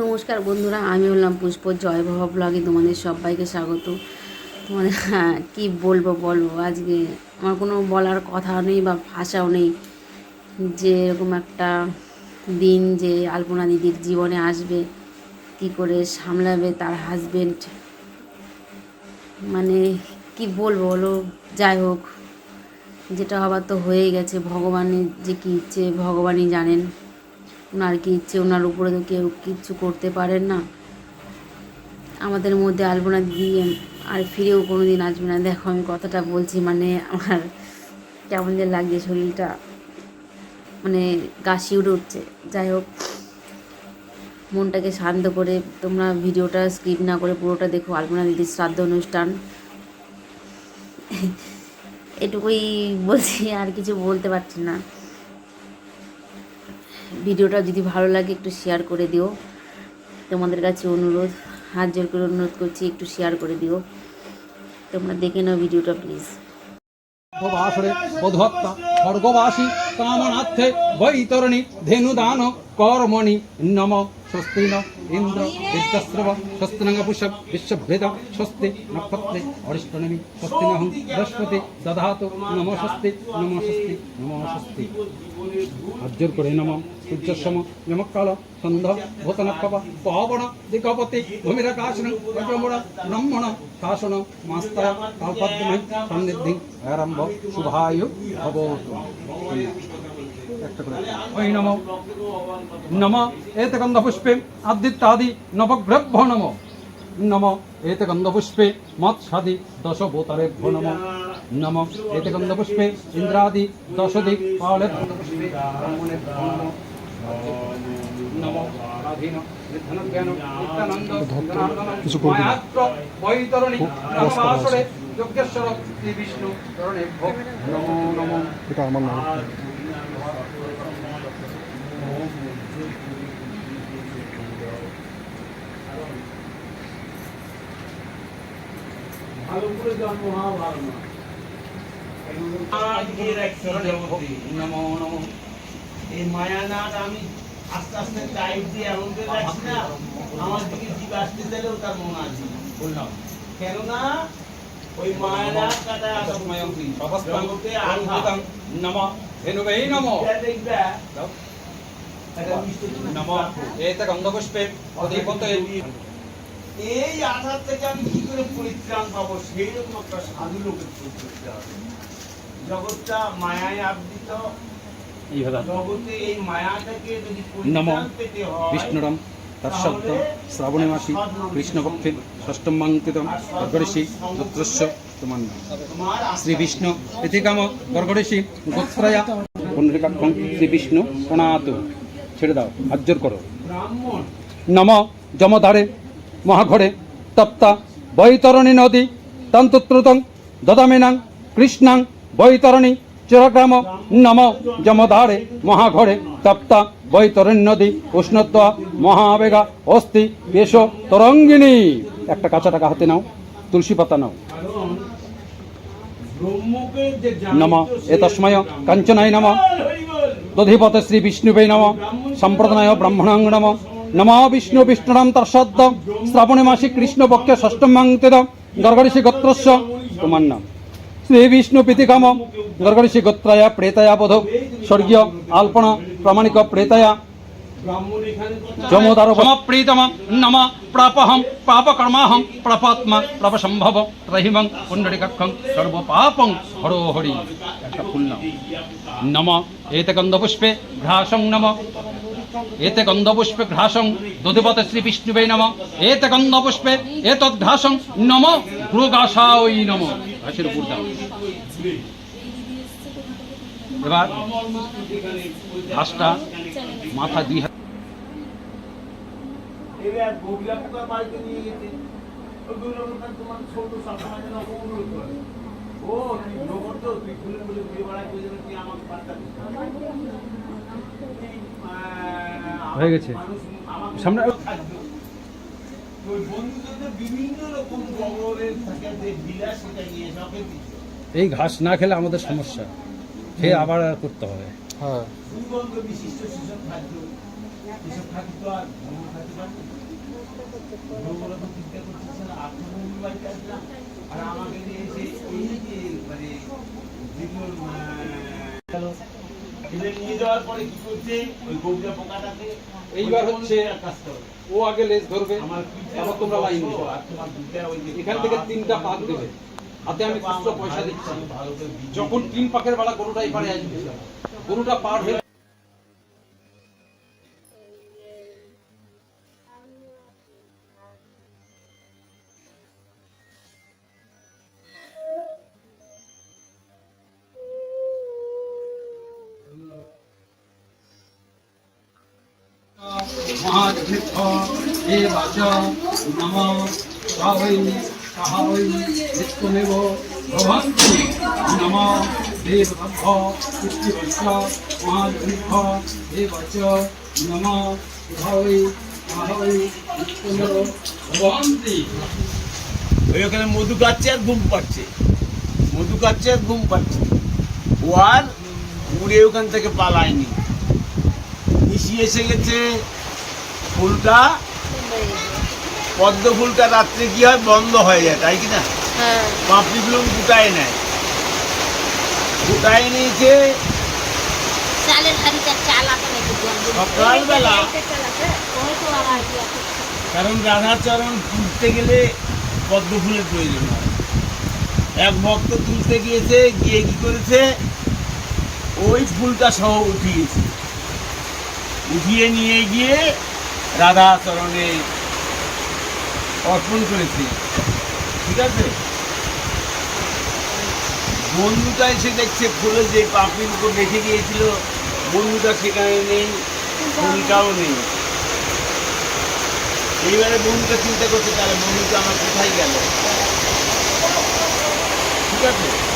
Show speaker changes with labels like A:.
A: নমস্কার বন্ধুরা, আমি হলাম পুষ্প জয় বাবা ব্লগে তোমাদের সবাইকে স্বাগত। তোমাদের হ্যাঁ কী বলব বলব, আজকে আমার কোনো বলার কথা নেই বা ভাষাও নেই। যে এরকম একটা দিন যে আলপনা দিদির জীবনে আসবে, কি করে সামলাবে তার হাজবেন্ড মানে কি বলব বলো, যাই হোক, যেটা হবার তো হয়েই গেছে, ভগবানের যে কী ইচ্ছে, ভগবানই জানেন। ওনার কি ইচ্ছে, ওনার উপরে তো কেউ কিচ্ছু করতে পারেন না। আমাদের মধ্যে আলপনা দিদি, আর ফিরেও কোনো দিন আসবে না। দেখো, আমি কথাটা বলছি মানে আমার কেমন যে লাগছে শরীরটা। মানে গা শিউরে উঠছে। যাই হোক, মনটাকে শান্ত করে তোমরা ভিডিওটা স্কিপ না করে পুরোটা দেখো। আলপনা দিদির শ্রাদ্ধ অনুষ্ঠান। এটুকুই বলছি, আর কিছু বলতে পারছি না। ভিডিওটা যদি ভালো লাগে, একটু শেয়ার করে দিও। তোমাদের কাছে অনুরোধ, হাত জোর করে অনুরোধ করছি, একটু শেয়ার করে দিও। তোমরা দেখে নাও ভিডিওটা প্লিজ
B: বাসরে বধত্তা স্বর্গবাসী, কামনার্থে বৈতরণী ধেনুদান কর্মণি নম স্বস্তি ন ইন্দ্র বিদ্যস্রব স্বস্তি নঙ্গ পুষ্প বিশ্বভেদ স্বস্তি নক্ষত্রে অরিষ্টনমি স্বস্তি নহং বৃহস্পতি দধাতু নম স্বস্তি নম স্বস্তি নম স্বস্তি আজ্জর করে নম সূর্যসম যমকাল সন্ধ ভূতনক্ষপ পবন দিগপতি ভূমিরাকাশন বজ্রমুড় ব্রহ্মণ শাসন মাস্তায় কালপদ্মৈ সন্নিধি আরম্ভ শুভায়ু ভবতু ওই নম। নম এতে গন্ধপুষ্পে আদিত্যাদি নবগ্রভ্য নম। নম এতে গন্ধপুষ্পে মৎসাদি দশ ভূতারেভ্য নম। নম এতে গন্ধপুষ্পে ইন্দ্রাদি দশদিক পালে নম। নম। স্বাধীন নিধনজ্ঞান নিত্যানন্দ
C: কিছু করবি না।
B: মায়াত্র বৈতরণী
C: খুব কষ্ট করা
B: নমঃ যজ্ঞেশ্বর শ্রী বিষ্ণু চরণে ভোগ নমো নমো
C: এটা আমার নাম
D: ভালো করে জন্ম হওয়া ভালো না। আজকে
B: নমো নমো।
D: এই মায়ানাথ আমি আস্তে আস্তে টাইপ দিয়ে এমন করে রাখছি না। আমার দিকে জীব আসতে দিলেও তার মন আসবে
B: বললাম।
D: কেননা ওই মায়ানাথ কাটা
B: তস্ময়ং সহস্রং
D: জগতে
B: নম। ধেনুবে নম।
D: এটা দেখবে? এটা
B: নম। এতে গন্ধপুষ্পে। অধিপতে
D: এই আধার থেকে আমি কি করে পরিত্রাণ পাবো? সেই রকম একটা সাধু লোকের খোঁজ করতে হবে জগৎটা মায়ায় আবৃত। জগতে এই মায়া থেকে যদি পরিত্রাণ পেতে হয়
B: বিষ্ণুরম তৎশব্দ শ্রাবণে মাসি কৃষ্ণপক্ষে ষষ্ঠম মাঙ্কিতম গর্গঋষি গোত্রস্য তোমার নাম।
D: তোমার
B: শ্রী বিষ্ণু ইতিকাম গর্গঋষি গোত্রয়া। পুনরিকাক্ষং শ্রী বিষ্ণু প্রণাত ছেড়ে দাও আজ্জর করো। নম যমধারে মহাঘরে তপ্তা, বৈতরণী নদী, তন্তুত্রুতং, দদামিনাং, কৃষ্ণাং, বৈতরণী, চিরগ্রাম, নম, যমধারে, মহাঘরে তপ্তা, বৈতরণী নদী উষ্ণত্বা মহাবেগা, অস্থি পেশ তরঙ্গিনী একটা কাঁচা টাকা হাতে নাও, তুলসী পাতা নাও নম, এতস্ময়, কাঞ্চনায় নম। দধিপত শ্রী বিষ্ণুবে নম সম্প্রদায় ব্রাহ্মণাং নম নমা বিষ্ণু বিষ্ণুরাম তর্ষদ্দ শ্রাবণে মাসি কৃষ্ণপক্ষে ষষ্ঠমাঙ্কিত গর্গঋষি গোত্রস্য। তোমার নাম। শ্রী বিষ্ণু প্রীতিকাম। গর্গঋষি গোত্রায়া প্রেতায়া বোধ। স্বর্গীয় আল্পনা প্রামাণিক প্রেতায়া।
D: ব্রাহ্মণ এখানে কোথায়?
B: যমোদার সমপ্রীতম নম প্রাপহম পাপকর্মাহম প্রপাত্মা প্রপসম্ভব রহিমং পুণ্ডরিকক্ষং সর্বপাপং হরো হরি একটা ফুল নম। এতে গন্ধপুষ্পে ঘ্রাসং নম। এতে গন্ধপুষ্পে ঘ্রাসং দধিপত শ্রী বিষ্ণুবে নম। এতে গন্ধপুষ্পে এতৎ ঘ্রাসং নম। ভ্রুগাসাই নম। ঘাসের উপর দাও। এবার ঘাসটা মাথা দুই হাত
D: ও তুই খুলে খুলে ঘুরে তুই আমাকে নিয়ে গেছে। দিচ্ছে
B: এই ঘাস না খেলে আমাদের সমস্যা। খেয়ে আবার করতে হবে।
C: হ্যাঁ।
D: আর আমাকে নিয়ে যাওয়ার পরে কি করছে? ওই পোকাটাকে
B: এইবার হচ্ছে ও আগে লেজ ধরবে
D: আমার
B: তোমরা লাইন
D: বসো, আর তোমার দুটা ওই
B: এখান থেকে তিনটা পাক দেবে। হাতে আমি খুচরো পয়সা দিচ্ছি।
D: ভালো করে
B: যখন তিন পাকের বেলা গরুটাই পারে আসবে। গরুটা পার হয়ে মহাতীর্থ এ বাচ নম সাহৈ সাহৈ, নিত্যমেব ভবন্তি নম দেবভ্য পুষ্টিবশ্য মহাতীর্থ এ বাচ নম সাহৈ সাহৈ, নিত্যমেব ভবন্তি।
D: ওই ওখানে মধু খাচ্ছে আর ঘুম পাচ্ছে। মধু খাচ্ছে আর ঘুম পাচ্ছে। ও আর উড়ে ওখান থেকে পালায়নি। এসে গেছে ফুলটা পদ্ম ফুলটা রাত্রে কি হয় বন্ধ হয়ে যায় তাই কি না?
A: হ্যাঁ।
D: পাপড়িগুলো গুটায় নেয়। গুটায় নিয়েছে সকালবেলা কারণ রাধাচরণ তুলতে গেলে পদ্ম ফুলের প্রয়োজন হয়। এক ভক্ত তুলতে গিয়েছে গিয়ে কি করেছে? ওই ফুলটা সহ উঠিয়েছে। উঠিয়ে নিয়ে গিয়ে রাধাচরণে অর্পণ করেছে। ঠিক আছে? বন্ধুটা এসে দেখছে ফুলে যে পাপড়ির উপর রেখে গিয়েছিল বন্ধুটা সেখানে নেই, ফুলটাও নেই। এইবারে বন্ধুটা চিন্তা করছে, তাহলে বন্ধুটা আমার কোথায় গেল? ঠিক আছে?